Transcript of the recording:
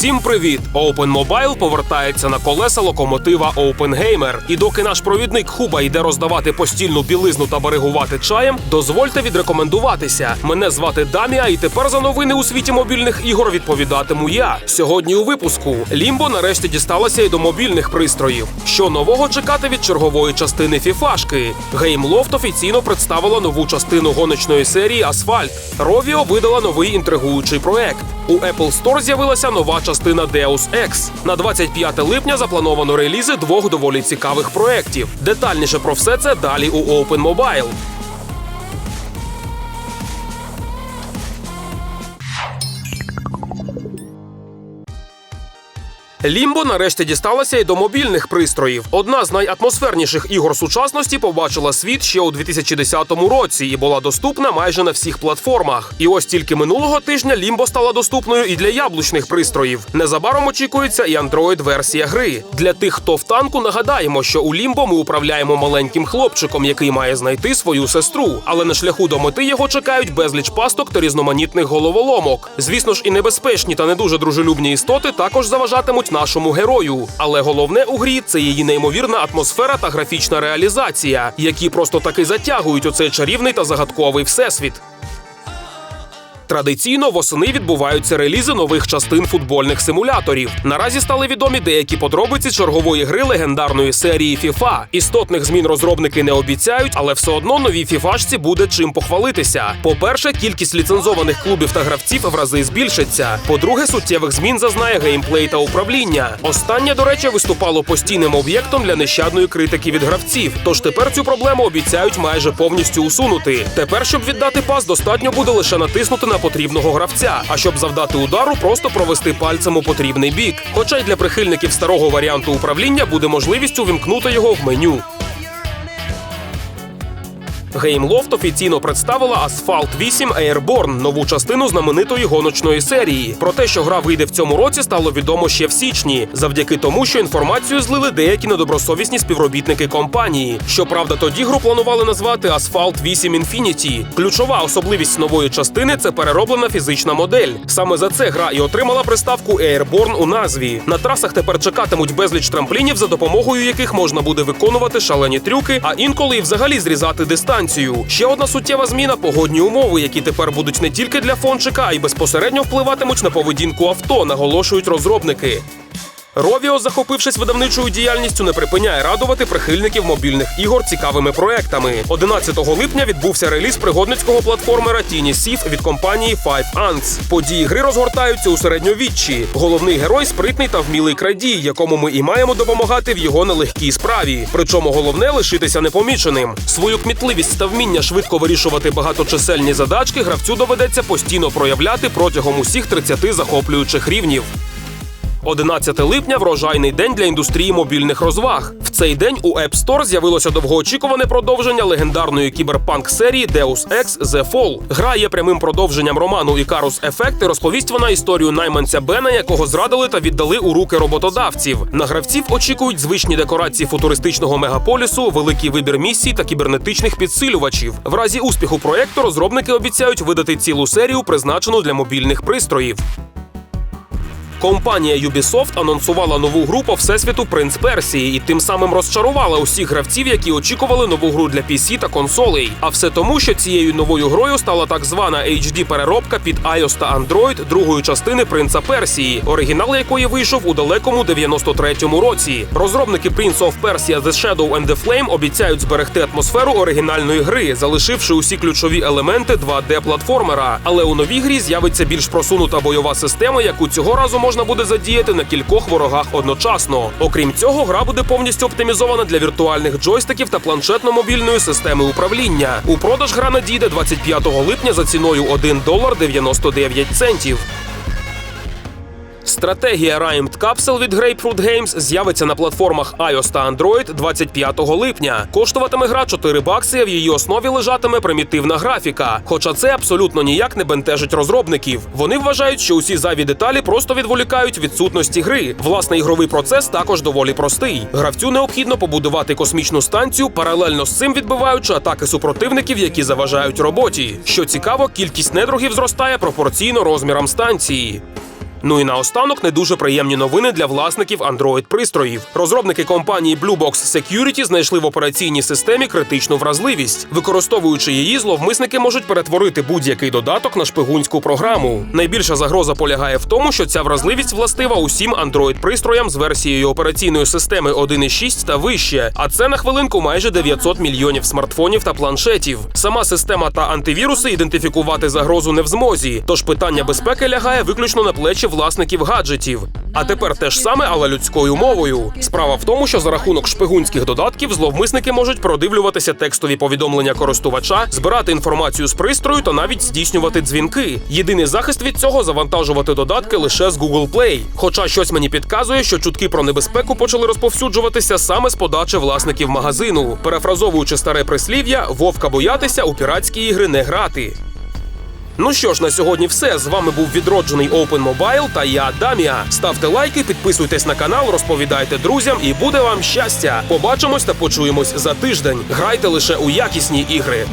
Усім привіт! Open Mobile повертається на колеса локомотива Open Gamer. І доки наш провідник Хуба йде роздавати постільну білизну та берегувати чаєм, дозвольте відрекомендуватися. Мене звати Дамія, і тепер за новини у світі мобільних ігор відповідатиму я. Сьогодні у випуску Лімбо нарешті дісталася й до мобільних пристроїв. Що нового чекати від чергової частини Фіфашки? GameLoft офіційно представила нову частину гоночної серії Асфальт. Rovio видала новий інтригуючий проект. У Apple Store з'явилася нова частина Deus Ex. На 25 липня заплановано релізи двох доволі цікавих проєктів. Детальніше про все це далі у Open Mobile. Лімбо нарешті дісталася й до мобільних пристроїв. Одна з найатмосферніших ігор сучасності побачила світ ще у 2010 році і була доступна майже на всіх платформах. І ось тільки минулого тижня Лімбо стала доступною і для яблучних пристроїв. Незабаром очікується і Android-версія гри. Для тих, хто в танку, нагадаємо, що у Лімбо ми управляємо маленьким хлопчиком, який має знайти свою сестру. Але на шляху до мети його чекають безліч пасток та різноманітних головоломок. Звісно ж, і небезпечні та не дуже дружелюбні істоти також заважатимуть нашому герою. Але головне у грі це її неймовірна атмосфера та графічна реалізація, які просто таки затягують у цей чарівний та загадковий всесвіт. Традиційно восени відбуваються релізи нових частин футбольних симуляторів. Наразі стали відомі деякі подробиці чергової гри легендарної серії FIFA. Істотних змін розробники не обіцяють, але все одно новій фіфашці буде чим похвалитися. По-перше, кількість ліцензованих клубів та гравців в рази збільшиться. По-друге, суттєвих змін зазнає геймплей та управління. Останнє, до речі, виступало постійним об'єктом для нещадної критики від гравців. Тож тепер цю проблему обіцяють майже повністю усунути. Тепер, щоб віддати пас, достатньо буде лише натиснути на потрібного гравця. А щоб завдати удару, просто провести пальцем у потрібний бік. Хоча й для прихильників старого варіанту управління буде можливість увімкнути його в меню. GameLoft офіційно представила Asphalt 8 Airborne, нову частину знаменитої гоночної серії. Про те, що гра вийде в цьому році, стало відомо ще в січні, завдяки тому, що інформацію злили деякі недобросовісні співробітники компанії. Щоправда, тоді гру планували назвати Asphalt 8 Infinity. Ключова особливість нової частини це перероблена фізична модель. Саме за це гра і отримала приставку Airborne у назві. На трасах тепер чекатимуть безліч трамплінів, за допомогою яких можна буде виконувати шалені трюки, а інколи і взагалі зрізати дистанцію. Ще одна суттєва зміна погодні умови, які тепер будуть не тільки для фончика, а й безпосередньо впливатимуть на поведінку авто, наголошують розробники. Rovio, захопившись видавничою діяльністю, не припиняє радувати прихильників мобільних ігор цікавими проектами. 11 липня відбувся реліз пригодницького платформера Tiny Thief від компанії Five Ants. Події гри розгортаються у середньовіччі. Головний герой спритний та вмілий крадій, якому ми і маємо допомагати в його нелегкій справі. Причому головне лишитися непоміченим. Свою кмітливість та вміння швидко вирішувати багаточисельні задачки гравцю доведеться постійно проявляти протягом усіх 30 захоплюючих рівнів. 11 липня врожайний день для індустрії мобільних розваг. В цей день у App Store з'явилося довгоочікуване продовження легендарної кіберпанк серії Deus Ex The Fall. Гра є прямим продовженням роману Icarus Effect і розповість вона історію найманця Бена, якого зрадили та віддали у руки роботодавців. На гравців очікують звичні декорації футуристичного мегаполісу, великий вибір місій та кібернетичних підсилювачів. В разі успіху проєкту розробники обіцяють видати цілу серію, призначену для мобільних пристроїв. Компанія Ubisoft анонсувала нову гру по всесвіту Принц Персії і тим самим розчарувала усіх гравців, які очікували нову гру для PC та консолей. А все тому, що цією новою грою стала так звана HD-переробка під iOS та Android другої частини Принца Персії, оригінал якої вийшов у далекому 93-му році. Розробники Prince of Persia The Shadow and the Flame обіцяють зберегти атмосферу оригінальної гри, залишивши усі ключові елементи 2D-платформера. Але у новій грі з'явиться більш просунута бойова система, яку цього разу можна буде задіяти на кількох ворогах одночасно. Окрім цього, гра буде повністю оптимізована для віртуальних джойстиків та планшетно-мобільної системи управління. У продаж гра надійде 25 липня за ціною 1 долар 99 центів. Стратегія Rhymed Capsule від Grapefruit Games з'явиться на платформах iOS та Android 25 липня. Коштуватиме гра 4 бакси, а в її основі лежатиме примітивна графіка. Хоча це абсолютно ніяк не бентежить розробників. Вони вважають, що усі зайві деталі просто відволікають відсутності гри. Власне, ігровий процес також доволі простий. Гравцю необхідно побудувати космічну станцію, паралельно з цим відбиваючи атаки супротивників, які заважають роботі. Що цікаво, кількість недругів зростає пропорційно розмірам станції. Ну і наостанок не дуже приємні новини для власників Android-пристроїв. Розробники компанії Blue Box Security знайшли в операційній системі критичну вразливість. Використовуючи її, зловмисники можуть перетворити будь-який додаток на шпигунську програму. Найбільша загроза полягає в тому, що ця вразливість властива усім Android-пристроям з версією операційної системи 1.6 та вище. А це на хвилинку майже 900 мільйонів смартфонів та планшетів. Сама система та антивіруси ідентифікувати загрозу не в змозі. Тож питання безпеки лягає виключно на плечі власників гаджетів. А тепер те ж саме, але людською мовою. Справа в тому, що за рахунок шпигунських додатків зловмисники можуть продивлюватися текстові повідомлення користувача, збирати інформацію з пристрою та навіть здійснювати дзвінки. Єдиний захист від цього завантажувати додатки лише з Google Play. Хоча щось мені підказує, що чутки про небезпеку почали розповсюджуватися саме з подачі власників магазину. Перефразовуючи старе прислів'я, вовка боятися у піратські ігри не грати. Ну що ж, на сьогодні все. З вами був відроджений Open Mobile та я Дамія. Ставте лайки, підписуйтесь на канал, розповідайте друзям, і буде вам щастя. Побачимось та почуємось за тиждень. Грайте лише у якісні ігри.